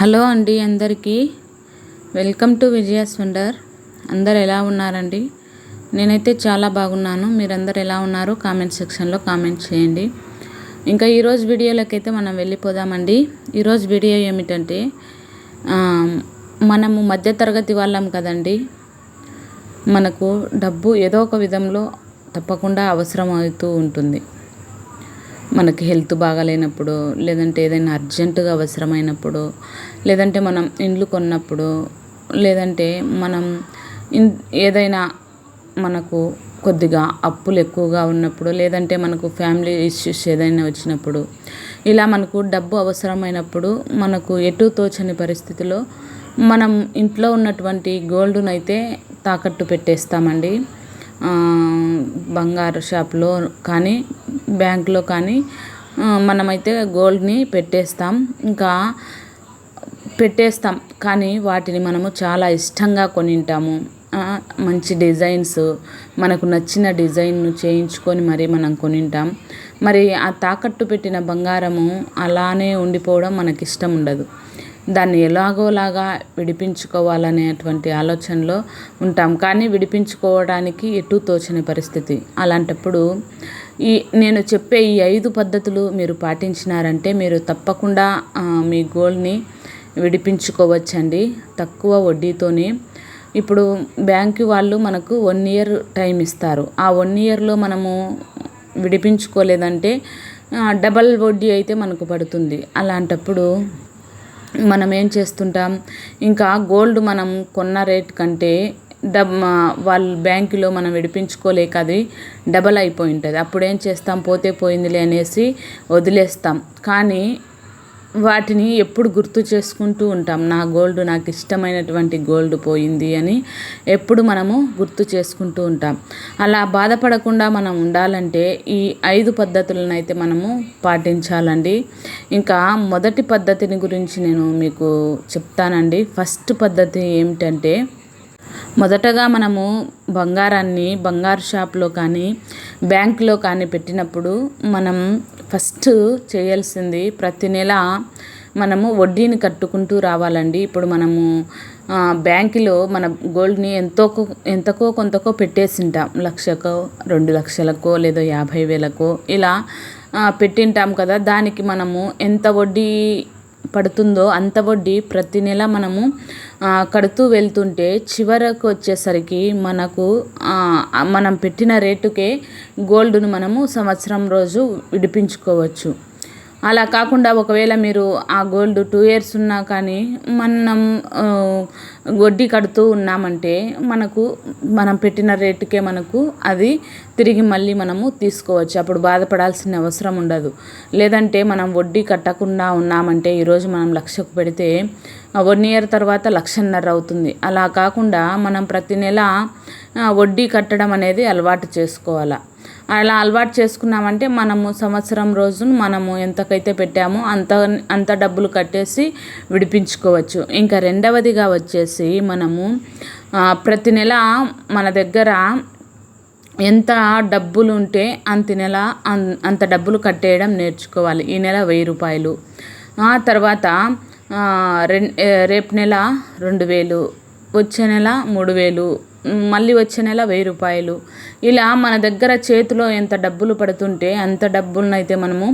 Hello అండి అందరికీ. Welcome to Vijaya's wonder అందరు ఎలా ఉన్నారండి? నేనైతే చాలా బాగున్నాను. మీరందరు ఎలా ఉన్నారు? కామెంట్ సెక్షన్లో కామెంట్ చేయండి. ఇంకా ఈరోజు వీడియోలకైతే మనం వెళ్ళిపోదామండి. ఈరోజు వీడియో ఏమిటంటే మనము మధ్యతరగతి వాళ్ళం కదండి. మనకు డబ్బు ఏదో ఒక విధంలో తప్పకుండా అవసరం అవుతూ ఉంటుంది. మనకి హెల్త్ బాగాలేనప్పుడు లేదంటే ఏదైనా అర్జెంటుగా అవసరమైనప్పుడు లేదంటే మనం ఇండ్లు కొన్నప్పుడు లేదంటే మనం ఇన్ ఏదైనా మనకు కొద్దిగా అప్పులు ఎక్కువగా ఉన్నప్పుడు లేదంటే మనకు ఫ్యామిలీ ఇష్యూస్ ఏదైనా వచ్చినప్పుడు ఇలా మనకు డబ్బు అవసరమైనప్పుడు మనకు ఎటు తోచని పరిస్థితిలో మనం ఇంట్లో ఉన్నటువంటి గోల్డ్ను అయితే తాకట్టు పెట్టేస్తామండి. బంగారు షాప్లో కానీ బ్యాంక్లో కానీ మనమైతే గోల్డ్ని పెట్టేస్తాం. ఇంకా పెట్టేస్తాం. కానీ వాటిని మనము చాలా ఇష్టంగా కొనింటాము. మంచి డిజైన్స్ మనకు నచ్చిన డిజైన్ను చేయించుకొని మరి మనం కొనింటాం. మరి ఆ తాకట్టు పెట్టిన బంగారము అలానే ఉండిపోవడం మనకి ఇష్టం ఉండదు. దాన్ని ఎలాగోలాగా విడిపించుకోవాలనేటువంటి ఆలోచనలో ఉంటాం. కానీ విడిపించుకోవడానికి ఎటు తోచని పరిస్థితి. అలాంటప్పుడు ఈ నేను చెప్పే ఈ ఐదు పద్ధతులు మీరు పాటించినారంటే మీరు తప్పకుండా మీ గోల్ని విడిపించుకోవచ్చండి. తక్కువ వడ్డీతోనే. ఇప్పుడు బ్యాంకు వాళ్ళు మనకు వన్ ఇయర్ టైం ఇస్తారు. ఆ వన్ ఇయర్లో మనము విడిపించుకోలేదంటే డబల్ వడ్డీ అయితే మనకు పడుతుంది. అలాంటప్పుడు మనం ఏం చేస్తుంటాం? ఇంకా గోల్డ్ మనం కొన్న రేట్ కంటే డబ్ వాళ్ళు బ్యాంకులో మనం విడిపించుకోలేక అది డబల్ అయిపోయి ఉంటుంది. అప్పుడు ఏం చేస్తాం? పోతే పోయిందిలే అనేసి వదిలేస్తాం. కానీ వాటిని ఎప్పుడు గుర్తు చేసుకుంటూ ఉంటాం. నా గోల్డ్ నాకు ఇష్టమైనటువంటి గోల్డ్ పోయింది అని ఎప్పుడు మనము గుర్తు చేసుకుంటూ ఉంటాం. అలా బాధపడకుండా మనం ఉండాలంటే ఈ ఐదు పద్ధతులను అయితే మనము పాటించాలండి. ఇంకా మొదటి పద్ధతిని గురించి నేను మీకు చెప్తానండి. ఫస్ట్ పద్ధతి ఏమిటంటే మొదటగా మనము బంగారాన్ని బంగారు షాప్లో కానీ బ్యాంకులో కానీ పెట్టినప్పుడు మనం ఫస్ట్ చేయాల్సింది ప్రతి నెల మనము వడ్డీని కట్టుకుంటూ రావాలండి. ఇప్పుడు మనము బ్యాంకులో మన గోల్డ్ని ఎంతో ఎంతకో కొంతకో పెట్టేసింటాం. లక్షకో రెండు లక్షలకో లేదో యాభై వేలకో ఇలా పెట్టింటాం కదా. దానికి మనము ఎంత వడ్డీ పడుతుందో అంత వడ్డీ ప్రతి నెల మనము కడుతూ వెళ్తుంటే చివరకు వచ్చేసరికి మనకు మనం పెట్టిన రేటుకే గోల్డ్ను మనము సంవత్సరం రోజు విడిపించుకోవచ్చు. అలా కాకుండా ఒకవేళ మీరు ఆ గోల్డ్ టూ ఇయర్స్ ఉన్నా కానీ మనం వడ్డీ కడుతూ ఉన్నామంటే మనకు మనం పెట్టిన రేటుకే మనకు అది తిరిగి మళ్ళీ మనము తీసుకోవచ్చు. అప్పుడు బాధపడాల్సిన అవసరం ఉండదు. లేదంటే మనం వడ్డీ కట్టకుండా ఉన్నామంటే ఈరోజు మనం లక్షకు పెడితే వన్ ఇయర్ తర్వాత లక్షన్నర అవుతుంది. అలా కాకుండా మనం ప్రతి నెల వడ్డీ కట్టడం అనేది అలవాటు చేసుకోవాలి? అలా అలవాటు చేసుకున్నామంటే మనము సంవత్సరం రోజు మనము ఎంతకైతే పెట్టామో అంత అంత డబ్బులు కట్టేసి విడిపించుకోవచ్చు. ఇంకా రెండవదిగా వచ్చేసి మనము ప్రతి నెల మన దగ్గర ఎంత డబ్బులు ఉంటే అంత నెల అంత డబ్బులు కట్టేయడం నేర్చుకోవాలి. ఈ నెల వెయ్యి రూపాయలు. ఆ తర్వాత రెం రేపు నెల రెండు వేలు వచ్చే నెల మూడు వేలు మళ్ళీ వచ్చే నెల వెయ్యి రూపాయలు. ఇలా మన దగ్గర చేతిలో ఎంత డబ్బులు పడుతుంటే అంత డబ్బులనైతే మనము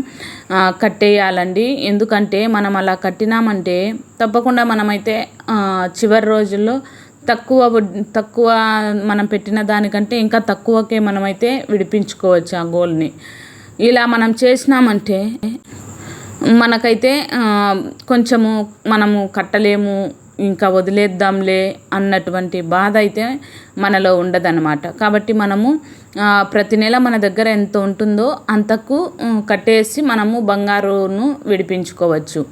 కట్టేయాలండి. ఎందుకంటే మనం అలా కట్టినామంటే తప్పకుండా మనమైతే చివరి రోజుల్లో తక్కువ తక్కువ మనం పెట్టిన దానికంటే ఇంకా తక్కువకే మనమైతే విడిపించుకోవచ్చు ఆ గోల్డ్ని ఇలా మనం చేసినామంటే మనకైతే కొంచెము మనము కట్టలేము ఇంకా వదిలేద్దాంలే అన్నటువంటి బాధ అయితే మనలో ఉండదన్నమాట. కాబట్టి మనము ప్రతి నెల మన దగ్గర ఎంత ఉంటుందో అంతకు కట్టేసి మనము బంగారును విడిపించుకోవచ్చు.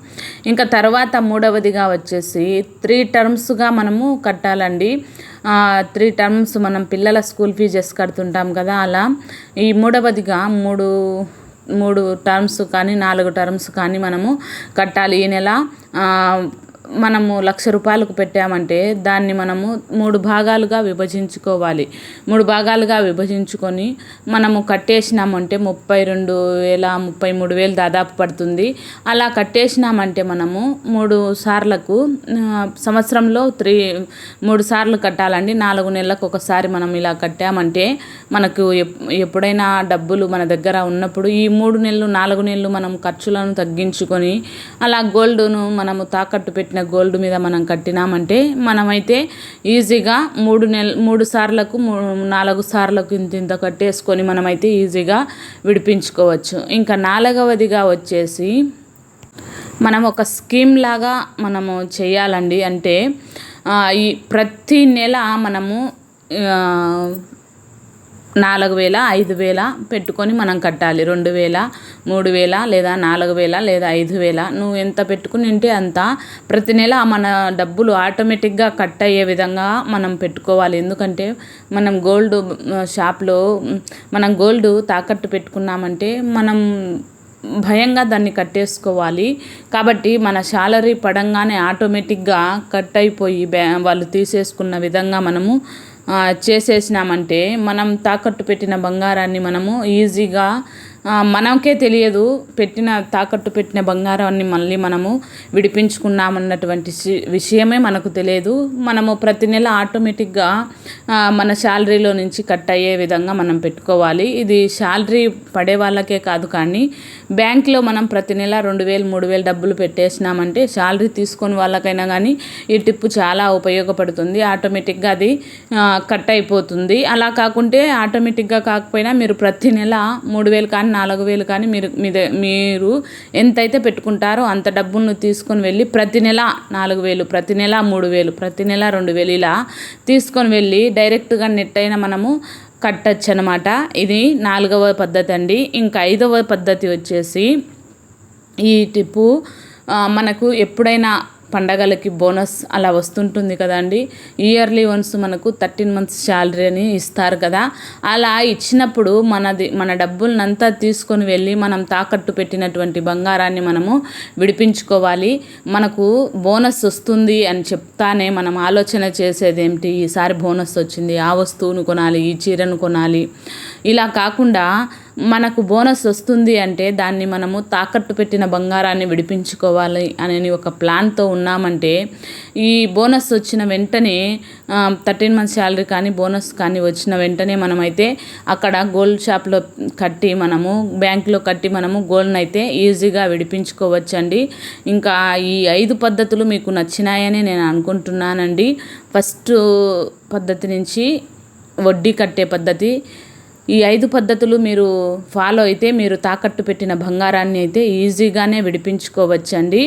ఇంకా తర్వాత మూడవదిగా వచ్చేసి త్రీ టర్మ్స్గా మనము కట్టాలండి. త్రీ టర్మ్స్ మనం పిల్లల స్కూల్ ఫీజెస్ కడుతుంటాం కదా అలా. ఈ మూడవదిగా మూడు మూడు టర్మ్స్ కానీ నాలుగు టర్మ్స్ కానీ మనము కట్టాలి. ఈ నెల మనము లక్ష రూపాయలకు పెట్టామంటే దాన్ని మనము మూడు భాగాలుగా విభజించుకోవాలి. మూడు భాగాలుగా విభజించుకొని మనము కట్టేసినామంటే ముప్పై రెండు వేల ముప్పై మూడు వేలు దాదాపు పడుతుంది. అలా కట్టేసినామంటే మనము మూడు సార్లకు సంవత్సరంలో త్రీ మూడు సార్లు కట్టాలండి. నాలుగు నెలలకు ఒకసారి మనం ఇలా కట్టామంటే మనకు ఎప్పుడైనా డబ్బులు మన దగ్గర ఉన్నప్పుడు ఈ మూడు నెలలు నాలుగు నెలలు మనం ఖర్చులను తగ్గించుకొని అలా గోల్డ్ను మనము తాకట్టు పెట్టిన గోల్డ్ మీద మనం కట్టినామంటే మనమైతే ఈజీగా మూడు నెల మూడు సార్లకు నాలుగు సార్లకు ఇంత ఇంత కట్టేసుకొని మనమైతే ఈజీగా విడిపించుకోవచ్చు. ఇంకా నాలుగవదిగా వచ్చేసి మనం ఒక స్కీమ్ లాగా మనము చేయాలండి. అంటే ఈ ప్రతి నెల మనము నాలుగు వేల ఐదు వేల పెట్టుకొని మనం కట్టాలి. రెండు వేల మూడు వేల లేదా నాలుగు వేల లేదా ఐదు వేల. నువ్వు ఎంత పెట్టుకుని ఉంటే అంత. ప్రతి నెల మన డబ్బులు ఆటోమేటిక్గా కట్ అయ్యే విధంగా మనం పెట్టుకోవాలి. ఎందుకంటే మనం గోల్డ్ షాప్లో మనం గోల్డ్ తాకట్టు పెట్టుకున్నామంటే మనం భయంగా దాన్ని కట్టేసుకోవాలి. కాబట్టి మన శాలరీ పడంగానే ఆటోమేటిక్గా కట్ అయిపోయి బ్యా వాళ్ళు తీసేసుకున్న విధంగా మనము చేసేసినామంటే మనం తాకట్టు పెట్టిన బంగారాన్ని మనము ఈజీగా మనకే తెలియదు పెట్టిన తాకట్టు పెట్టిన బంగారాన్ని మళ్ళీ మనము విడిపించుకున్నామన్నటువంటి విషయమే మనకు తెలియదు. మనము ప్రతి నెల ఆటోమేటిక్గా మన శాలరీలో నుంచి కట్ అయ్యే విధంగా మనం పెట్టుకోవాలి. ఇది శాలరీ పడే వాళ్ళకే కాదు కానీ బ్యాంక్లో మనం ప్రతి నెల రెండు వేలు మూడు వేలు డబ్బులు పెట్టేసినామంటే శాలరీ తీసుకొని వాళ్ళకైనా కానీ ఈ టిప్పు చాలా ఉపయోగపడుతుంది. ఆటోమేటిక్గా అది కట్ అయిపోతుంది. అలా కాకుంటే ఆటోమేటిక్గా కాకపోయినా మీరు ప్రతి నెల మూడు వేలు కానీ నాలుగు వేలు కానీ మీరు మీద మీరు ఎంతైతే పెట్టుకుంటారో అంత డబ్బును తీసుకొని వెళ్ళి ప్రతి నెల నాలుగు వేలు ప్రతి నెల మూడు వేలు ప్రతి నెల రెండు వేలు ఇలా తీసుకొని వెళ్ళి డైరెక్ట్గా నెట్ అయినా మనము కట్టచ్చు అనమాట ఇది నాలుగవ పద్ధతి అండి. ఇంకా ఐదవ పద్ధతి వచ్చేసి ఈ టిప్పు మనకు ఎప్పుడైనా పండగలకి బోనస్ అలా వస్తుంటుంది కదండి. ఇయర్లీ వన్స్ మనకు థర్టీన్ మంత్స్ శాలరీ అని ఇస్తారు కదా. అలా ఇచ్చినప్పుడు మనది మన డబ్బులనంతా తీసుకొని వెళ్ళి మనం తాకట్టు పెట్టినటువంటి బంగారాన్ని మనము విడిపించుకోవాలి. మనకు బోనస్ వస్తుంది అని చెప్తానే మనం ఆలోచన చేసేది ఏమిటి ఈసారి బోనస్ వచ్చింది. ఆ వస్తువును కొనాలి ఈ చీరను కొనాలి. ఇలా కాకుండా మనకు బోనస్ వస్తుంది అంటే దాన్ని మనము తాకట్టు పెట్టిన బంగారాన్ని విడిపించుకోవాలి అనే ఒక ప్లాన్తో ఉన్నామంటే ఈ బోనస్ వచ్చిన వెంటనే థర్టీన్ మంత్స్ శాలరీ కానీ బోనస్ కానీ వచ్చిన వెంటనే మనమైతే అక్కడ గోల్డ్ షాప్లో కట్టి మనము బ్యాంక్లో కట్టి మనము గోల్డ్ని అయితే ఈజీగా విడిపించుకోవచ్చండి. ఇంకా ఈ ఐదు పద్ధతులు మీకు నచ్చినాయని నేను అనుకుంటున్నానండి. ఫస్ట్ పద్ధతి నుంచి వడ్డీ కట్టే పద్ధతి ఈ ఐదు పద్ధతులు మీరు ఫాలో అయితే మీరు తాకట్టు పెట్టిన బంగారాన్ని అయితే ఈజీగానే విడిపించుకోవచ్చండి.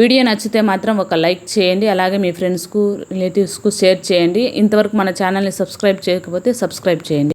వీడియో నచ్చితే మాత్రం ఒక లైక్ చేయండి అలాగే మీ ఫ్రెండ్స్కు రిలేటివ్స్కు షేర్ చేయండి. ఇంతవరకు మన ఛానల్ని సబ్స్క్రైబ్ చేయకపోతే సబ్స్క్రైబ్ చేయండి.